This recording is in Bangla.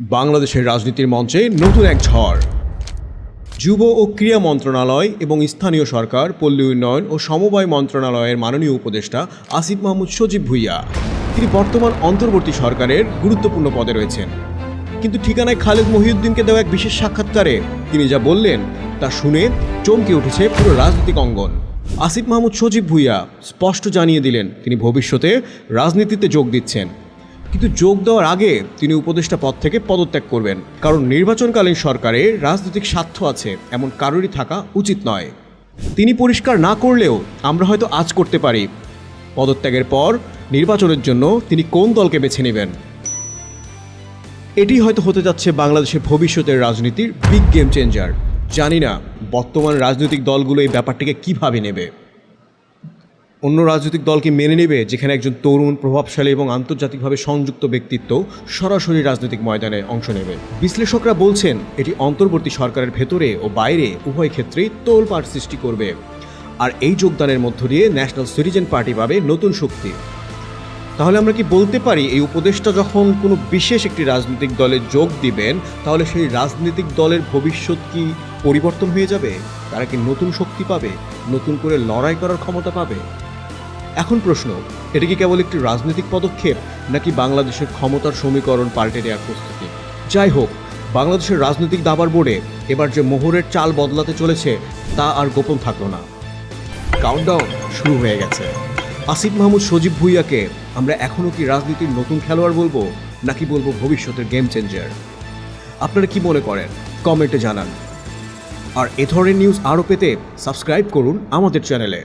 বাংলাদেশের রাজনীতির মঞ্চে নতুন এক ঝড়। যুব ও ক্রীড়া মন্ত্রণালয় এবং স্থানীয় সরকার, পল্লী উন্নয়ন ও সমবায় মন্ত্রণালয়ের মাননীয় উপদেষ্টা আসিফ মাহমুদ সজীব ভুইয়া। তিনি বর্তমান অন্তর্বর্তী সরকারের গুরুত্বপূর্ণ পদে রয়েছেন। কিন্তু ঠিকানায় খালেদ মহিউদ্দিনকে দেওয়া এক বিশেষ সাক্ষাৎকারে তিনি যা বললেন, তা শুনে চমকে উঠেছে পুরো রাজনৈতিক অঙ্গন। আসিফ মাহমুদ সজীব ভুইয়া স্পষ্ট জানিয়ে দিলেন, তিনি ভবিষ্যতে রাজনীতিতে যোগ দিচ্ছেন। কিন্তু যোগ দেওয়ার আগে তিনি উপদেষ্টা পদ থেকে পদত্যাগ করবেন। কারণ নির্বাচনকালীন সরকারে রাজনৈতিক স্বার্থ আছে, এমন কারোরই থাকা উচিত নয়। তিনি পরিষ্কার না করলেও আমরা হয়তো আজ করতে পারি। পদত্যাগের পর নির্বাচনের জন্য তিনি কোন দলকে বেছে নেবেন? এটি হয়তো হতে যাচ্ছে বাংলাদেশের ভবিষ্যতের রাজনীতির বিগ গেম চেঞ্জার। জানি না বর্তমান রাজনৈতিক দলগুলো এই ব্যাপারটিকে কীভাবে নেবে। অন্য রাজনৈতিক দলকে মেনে নেবে, যেখানে একজন তরুণ, প্রভাবশালী এবং আন্তর্জাতিকভাবে সংযুক্ত ব্যক্তিত্ব সরাসরি রাজনৈতিক ময়দানে অংশ নেবে। বিশ্লেষকরা বলছেন, এটি অন্তর্বর্তী সরকারের ভেতরে ও বাইরে উভয় ক্ষেত্রেই তোলপাড় সৃষ্টি করবে। আর এই যোগদানের মধ্য দিয়ে ন্যাশনাল সিটিজেন পার্টি পাবে নতুন শক্তি। তাহলে আমরা কি বলতে পারি, এই উপদেশটা যখন কোনো বিশেষ একটি রাজনৈতিক দলে যোগ দিবেন, তাহলে সেই রাজনৈতিক দলের ভবিষ্যৎ কি পরিবর্তন হয়ে যাবে? তারা কি নতুন শক্তি পাবে? নতুন করে লড়াই করার ক্ষমতা পাবে? এখন প্রশ্ন, এটা কি কেবল একটি রাজনৈতিক পদক্ষেপ, নাকি বাংলাদেশের ক্ষমতার সমীকরণ পাল্টে দেওয়ার প্রস্তুতি? যাই হোক, বাংলাদেশের রাজনৈতিক দাবার বোর্ডে এবার যে মোহরের চাল বদলাতে চলেছে, তা আর গোপন থাকল না। কাউন্টডাউন শুরু হয়ে গেছে। আসিফ মাহমুদ, সজীব ভুইয়াকে আমরা এখনও কি রাজনীতির নতুন খেলোয়াড় বলব, নাকি বলব ভবিষ্যতের গেম চেঞ্জার আপনারা কি মনে করেন? কমেন্টে জানান। আর এ ধরনের নিউজ আরও পেতে সাবস্ক্রাইব করুন আমাদের চ্যানেলে